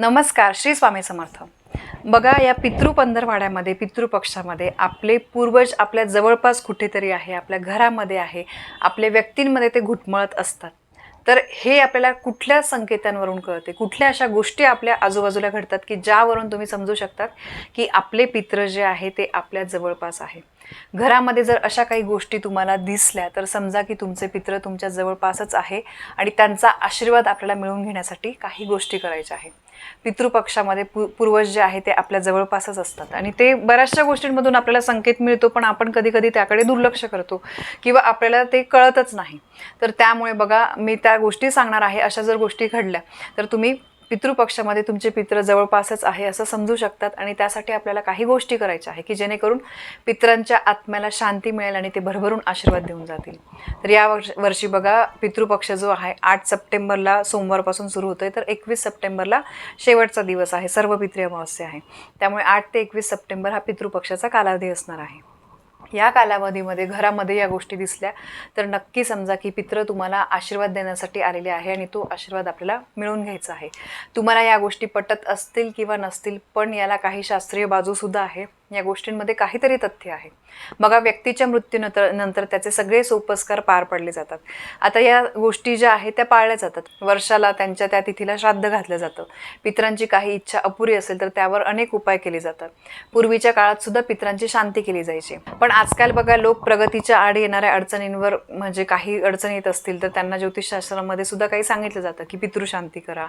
नमस्कार श्री स्वामी समर्थ. बघा या पितृ पंधरवाड्यामध्ये पितृपक्षामध्ये आपले पूर्वज आपल्या जवळपास कुठेतरी आहे आपल्या घरामध्ये आहे आपल्या व्यक्तींमध्ये ते घुटमळत असतात. तर हे आपल्याला कुठल्या संकेतांवरून कळते? कुठल्या अशा गोष्टी आपल्या आजूबाजूला घडतात की ज्यावरून तुम्ही समजू शकतात की आपले पित्र जे आहे ते आपल्या जवळपास आहे? घरामध्ये जर अशा काही गोष्टी तुम्हाला दिसल्या तर समजा की तुमचे पित्र तुमच्या जवळपासच आहे आणि त्यांचा आशीर्वाद आपल्याला मिळवून घेण्यासाठी काही गोष्टी करायच्या आहे पितृपक्षामध्ये पू पूर्वज जे आहे ते आपल्या जवळपासच असतात आणि ते बऱ्याचशा गोष्टींमधून आपल्याला संकेत मिळतो पण आपण कधी कधी त्याकडे दुर्लक्ष करतो किंवा आपल्याला ते कळतच नाही. तर त्यामुळे बघा मी त्या गोष्टी सांगणार आहे अशा जर गोष्टी घडल्या तर तुम्ही पितृपक्षामध्ये तुमचे पित्र जवळपासच आहे असं समजू शकतात आणि त्यासाठी आपल्याला काही गोष्टी करायच्या आहे की जेणेकरून पित्रांच्या आत्म्याला शांती मिळेल आणि ते भरभरून आशीर्वाद देऊन जातील. तर या वर्ष वर्षी बघा पितृपक्ष जो आहे आठ सप्टेंबरला सोमवारपासून सुरू होतो आहे तर एकवीस सप्टेंबरला शेवटचा दिवस आहे सर्व पितृ अमावस्या आहे. त्यामुळे आठ ते एकवीस सप्टेंबर हा पितृपक्षाचा कालावधी असणार आहे. या कालावधीमध्ये घरामध्ये या गोष्टी दिसल्या तर नक्की समजा की पित्र तुम्हाला आशीर्वाद देण्यासाठी आलेले आहे आणि तो आशीर्वाद आपल्याला मिळवून घ्यायचा आहे. तुम्हाला या गोष्टी पटत असतील किंवा नसतील पण याला काही शास्त्रीय बाजूसुद्धा आहे. या गोष्टींमध्ये काहीतरी तथ्य आहे. बघा व्यक्तीच्या मृत्यूनंतर नंतर त्याचे सगळे सोपस्कार पार पडले जातात. आता या गोष्टी ज्या आहेत त्या पाळल्या जातात. वर्षाला त्यांच्या त्या तिथीला श्राद्ध घातलं जातं. पित्रांची काही इच्छा अपुरी असेल तर त्यावर अनेक उपाय केले जातात. पूर्वीच्या काळात सुद्धा पित्रांची शांती केली जायची. पण आजकाल बघा लोक प्रगतीच्या आड येणाऱ्या अडचणींवर म्हणजे काही अडचणी येत असतील तर त्यांना ज्योतिषशास्त्रामध्ये सुद्धा काही सांगितलं जातं की पितृशांती करा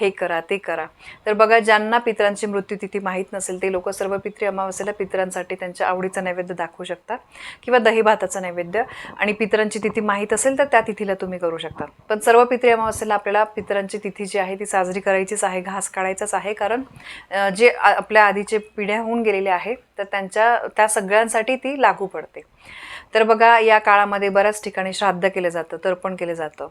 हे करा ते करा. तर बघा ज्यांना पित्रांची मृत्यूतिथी माहीत नसेल ते लोक सर्व पितृ अमावस्येला पितरांसाठी त्यांच्या आवडीचा नैवेद्य दाखवू शकता किंवा दही भाताचं नैवेद्य. आणि पितरांची तिथी माहीत असेल तर त्या तिथीला तुम्ही करू शकता. पण सर्व पितृ अमावस्येला आपल्याला पितरांची तिथी जी आहे ती साजरी करायचीच आहे घास काढायचाच आहे. कारण जे आपल्या आधीचे पिढ्या होऊन गेलेले आहे तर त्यांच्या त्या सगळ्यांसाठी ती लागू पडते. तर बघा या काळामध्ये बऱ्याच ठिकाणी श्राद्ध केलं जातं तर्पण केलं जातं.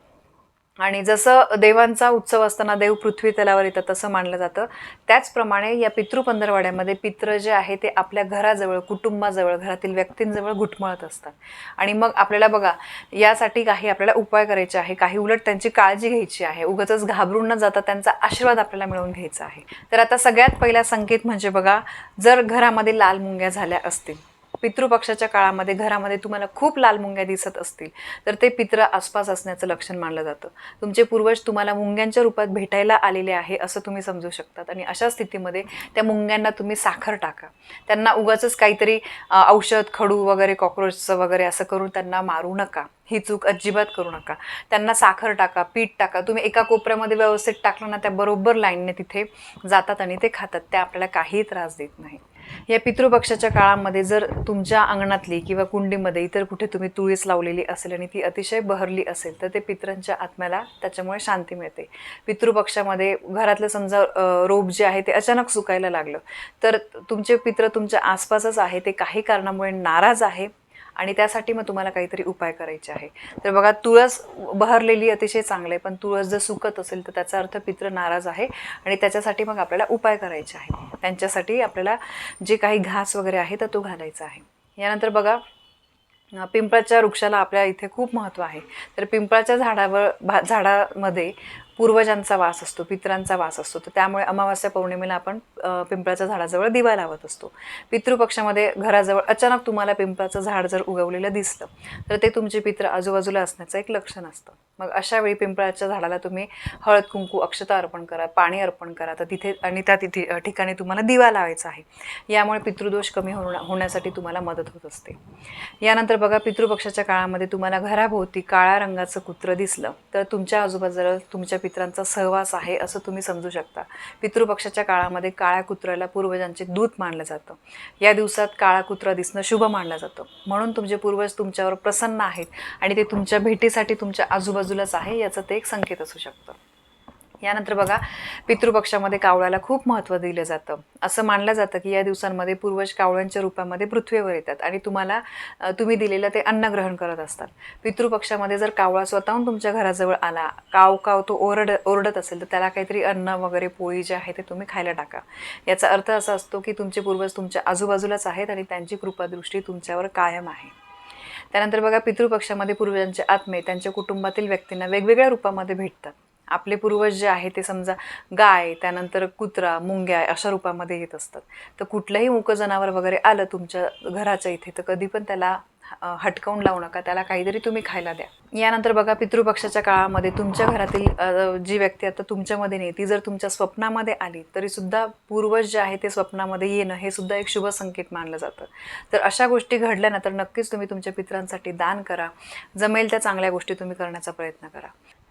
आणि जसं देवांचा उत्सव असताना देव पृथ्वी तलावर येतात तसं मानलं जातं. त्याचप्रमाणे या पितृ पंधरवाड्यामध्ये पित्र जे आहे ते आपल्या घराजवळ कुटुंबाजवळ घरातील व्यक्तींजवळ घुटमळत असतात. आणि मग आपल्याला बघा यासाठी काही आपल्याला उपाय करायचे आहे काही उलट त्यांची काळजी घ्यायची आहे. उगाच घाबरून न जाता त्यांचा आशीर्वाद आपल्याला मिळवून घ्यायचा आहे. तर आता सगळ्यात पहिला संकेत म्हणजे बघा जर घरामध्ये लाल मुंग्या झाल्या असतील पितृपक्षाच्या काळामध्ये घरामध्ये तुम्हाला खूप लाल मुंग्या दिसत असतील. तर ते पित्र आसपास असण्याचं लक्षण मानलं जातं. तुमचे पूर्वज तुम्हाला मुंग्यांच्या रूपात भेटायला आलेले आहे असं तुम्ही समजू शकतात. आणि अशा स्थितीमध्ये त्या मुंग्यांना तुम्ही साखर टाका. त्यांना उगाच काहीतरी औषध खडू वगैरे कॉक्रोचचं वगैरे असं करून त्यांना मारू नका. ही चूक अजिबात करू नका. त्यांना साखर टाका पीठ टाका. तुम्ही एका कोपऱ्यामध्ये व्यवस्थित टाकलं ना त्या बरोबर लाईनने तिथे जातात आणि ते खातात. त्या आपल्याला काहीही त्रास देत नाही या पितृपक्षाच्या काळामध्ये जर तुमच्या अंगणातली किंवा कुंडीमध्ये इतर कुठे तुम्ही तुळस लावलेली असेल आणि ती अतिशय बहरली असेल तर ते पितरांच्या आत्म्याला त्याच्यामुळे शांती मिळते. पितृपक्षामध्ये घरातलं समजा रोप जे आहे ते अचानक सुकायला लागलं तर तुमचे पित्र तुमच्या आसपासच आहे ते काही कारणामुळे नाराज आहे आणि त्यासाठी मग तुम्हाला काहीतरी उपाय करायचे आहे. तर बघा तुळस बहरलेली अतिशय चांगलं आहे पण तुळस जर सुकत असेल तर त्याचा अर्थ पित्र नाराज आहे आणि त्याच्यासाठी मग आपल्याला उपाय करायचे आहे त्यांच्यासाठी आपल्याला जे काही घास वगैरे आहे तर तो घालायचा आहे. यानंतर बघा पिंपळाच्या वृक्षाला आपल्या इथे खूप महत्त्व आहे. तर पिंपळाच्या झाडावर भा झाडामध्ये पूर्वजांचा वास असतो पितरांचा वास असतो. तर त्यामुळे अमावास्या पौर्णिमेला आपण पिंपळाच्या झाडाजवळ दिवा लावत असतो. पितृपक्षामध्ये घराजवळ अचानक तुम्हाला पिंपळाचं झाड जर उगवलेलं दिसलं तर ते तुमचे पित्र आजूबाजूला असण्याचं एक लक्षण असतं. मग अशा वेळी पिंपळाच्या झाडाला तुम्ही हळद कुंकू अक्षता अर्पण करा पाणी अर्पण करा. तर तिथे आणि त्या तिथे ठिकाणी तुम्हाला दिवा लावायचा आहे. यामुळे पितृदोष कमी होण्या होण्यासाठी तुम्हाला मदत होत असते. यानंतर बघा पितृपक्षाच्या काळामध्ये तुम्हाला घराभोवती काळ्या रंगाचं कुत्र दिसलं तर तुमच्या आजूबाजूला तुमच्या पित्रांचा सहवास आहे असं तुम्ही समजू शकता. पितृपक्षाच्या काळामध्ये काळ्या कुत्र्याला पूर्वजांचे दूत मानलं जातं. या दिवसात काळा कुत्रा दिसणं शुभ मानलं जातं. म्हणून तुमचे पूर्वज तुमच्यावर प्रसन्न आहेत आणि ते तुमच्या भेटीसाठी तुमच्या आजूबाजूलाच आहे याचं ते एक संकेत असू शकतं. यानंतर बघा पितृपक्षामध्ये कावळ्याला खूप महत्त्व दिलं जातं. असं मानलं जातं की या दिवसांमध्ये पूर्वज कावळ्यांच्या रूपामध्ये पृथ्वीवर येतात आणि तुम्हाला तुम्ही दिलेलं ते अन्न ग्रहण करत असतात. पितृपक्षामध्ये जर कावळा स्वतःहून तुमच्या घराजवळ आला काव काव तो ओरड ओरडत असेल तर त्याला काहीतरी अन्न वगैरे पोळी जे आहे ते तुम्ही खायला टाका. याचा अर्थ असा असतो की तुमचे पूर्वज तुमच्या आजूबाजूलाच आहेत आणि त्यांची कृपादृष्टी तुमच्यावर कायम आहे. त्यानंतर बघा पितृपक्षामध्ये पूर्वजांचे आत्मे त्यांच्या कुटुंबातील व्यक्तींना वेगवेगळ्या रूपामध्ये भेटतात. आपले पूर्वज जे आहे ते समजा गाय त्यानंतर कुत्रा मुंग्या अशा रूपामध्ये येत असतात. तर कुठलंही मुकं जनावर वगैरे आलं तुमच्या घराच्या इथे तर कधी पण त्याला हटकवून हटकावून लावू नका. त्याला काहीतरी तुम्ही खायला द्या. यानंतर बघा पितृपक्षाच्या काळामध्ये तुमच्या घरातील जी व्यक्ती आता तुमच्यामध्ये नाही ती जर तुमच्या स्वप्नामध्ये आली तरी सुद्धा पूर्वज जे आहे ते स्वप्नामध्ये येणं हे सुद्धा एक शुभ संकेत मानलं जातं. तर अशा गोष्टी घडल्या ना तर नक्कीच तुम्ही तुमच्या पितरांसाठी दान करा. जमेल त्या चांगल्या गोष्टी तुम्ही करण्याचा प्रयत्न करा.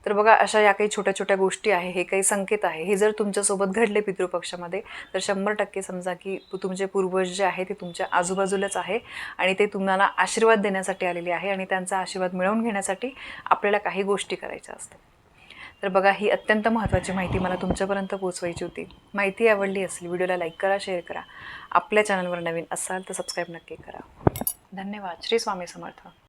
तर बघा अशा या काही छोट्या छोट्या गोष्टी आहे हे काही संकेत आहे. हे जर तुमच्यासोबत घडले पितृपक्षामध्ये तर शंभर टक्के समजा की तुमचे पूर्वज जे आहे ते तुमच्या आजूबाजूलाच आहे आणि ते तुम्हाला आशीर्वाद देण्यासाठी आलेले आहे आणि त्यांचा आशीर्वाद मिळवून घेण्यासाठी आपल्याला काही गोष्टी करायच्या असतात. तर बघा ही अत्यंत महत्त्वाची माहिती मला तुमच्यापर्यंत पोहोचवायची होती. माहिती आवडली असेल व्हिडिओला लाईक करा शेअर करा. आपल्या चॅनलवर नवीन असाल तर सबस्क्राईब नक्की करा. धन्यवाद. श्री स्वामी समर्थ.